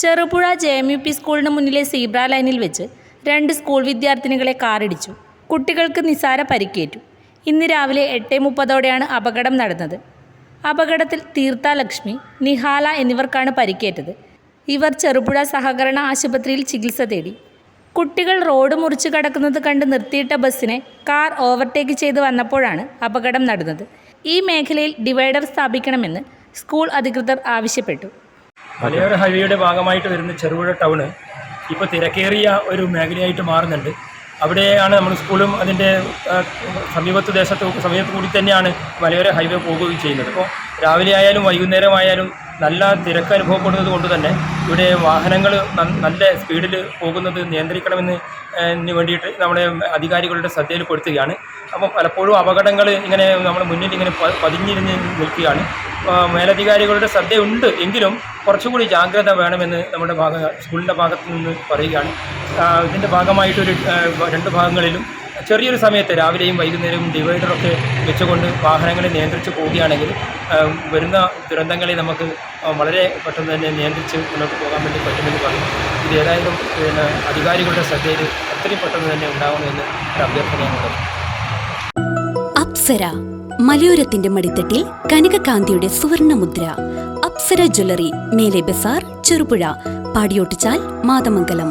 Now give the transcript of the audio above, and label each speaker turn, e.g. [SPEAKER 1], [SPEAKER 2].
[SPEAKER 1] Cherupuzha J M U P സ്കൂളിന് മുന്നിലെ zebra ലൈനിൽ വെച്ച് രണ്ട് സ്കൂൾ വിദ്യാർത്ഥിനികളെ കാറിടിച്ചു. കുട്ടികൾക്ക് നിസാര പരിക്കേറ്റു. ഇന്ന് രാവിലെ എട്ട് മുപ്പതോടെയാണ് അപകടം നടന്നത്. അപകടത്തിൽ തീർത്ഥ ലക്ഷ്മി നിഹാല എന്നിവർക്കാണ് പരിക്കേറ്റത്. ഇവർ ചെറുപുഴ സഹകരണ ആശുപത്രിയിൽ ചികിത്സ തേടി. കുട്ടികൾ റോഡ് മുറിച്ച് കടക്കുന്നത് കണ്ട് നിർത്തിയിട്ട ബസ്സിനെ കാർ ഓവർടേക്ക് ചെയ്ത് വന്നപ്പോഴാണ് അപകടം നടന്നത്. ഈ മേഖലയിൽ ഡിവൈഡർ സ്ഥാപിക്കണമെന്ന് സ്കൂൾ അധികൃതർ ആവശ്യപ്പെട്ടു.
[SPEAKER 2] മലയോര ഹൈവേയുടെ ഭാഗമായിട്ട് വരുന്ന ചെറുപുഴ ടൗണ് ഇപ്പോൾ തിരക്കേറിയ ഒരു മേഖലയായിട്ട് മാറുന്നുണ്ട്. അവിടെയാണ് നമ്മൾ സ്കൂളും അതിന്റെ സമീപത്ത് ദേശത്ത് സമീപത്ത് കൂടി തന്നെയാണ് മലയോര ഹൈവേ പോകുകയും ചെയ്യുന്നത്. അപ്പോൾ രാവിലെ ആയാലും വൈകുന്നേരം ആയാലും നല്ല തിരക്ക് അനുഭവപ്പെടുന്നത് കൊണ്ട് തന്നെ ഇവിടെ വാഹനങ്ങൾ നല്ല സ്പീഡിൽ പോകുന്നത് നിയന്ത്രിക്കണമെന്ന് വേണ്ടിയിട്ട് നമ്മുടെ അധികാരികളുടെ ശ്രദ്ധയിൽപ്പെടുത്തുകയാണ് അപ്പോൾ പലപ്പോഴും അപകടങ്ങൾ ഇങ്ങനെ നമ്മുടെ മുന്നിൽ ഇങ്ങനെ പതിഞ്ഞിരുന്ന് നിൽക്കുകയാണ്. മേലധികാരികളുടെ ശ്രദ്ധയുണ്ട് എങ്കിലും കുറച്ചുകൂടി ജാഗ്രത വേണമെന്ന് നമ്മുടെ ഭാഗ സ്കൂളിന്റെ ഭാഗത്തു നിന്ന് പറയുകയാണ്. ഇതിന്റെ ഭാഗമായിട്ടൊരു രണ്ട് ഭാഗങ്ങളിലും ചെറിയൊരു സമയത്ത് രാവിലെയും വൈകുന്നേരവും ഡിവൈഡറൊക്കെ വെച്ചുകൊണ്ട് വാഹനങ്ങളെ നിയന്ത്രിച്ച് പോവുകയാണെങ്കിൽ വരുന്ന ദുരന്തങ്ങളെ നമുക്ക് വളരെ പെട്ടെന്ന് തന്നെ നിയന്ത്രിച്ച് മുന്നോട്ട് പോകാൻ വേണ്ടി പറ്റുമെന്ന് പറയും. ഇത് ഏതായാലും പിന്നെ അധികാരികളുടെ ശ്രദ്ധയിൽ എത്രയും പെട്ടെന്ന് തന്നെ ഉണ്ടാവണമെന്ന് ഒരു അഭ്യർത്ഥനയാണുള്ളത്
[SPEAKER 3] അപ്സര മലയോരത്തിന്റെ മടിത്തട്ടിൽ കനകകാന്തിയുടെ സുവർണമുദ്ര അപ്സര ജ്വല്ലറി മേലെ ബസാർ ചെറുപുഴ പാടിയോട്ടിച്ചാൽ മാതമംഗലം.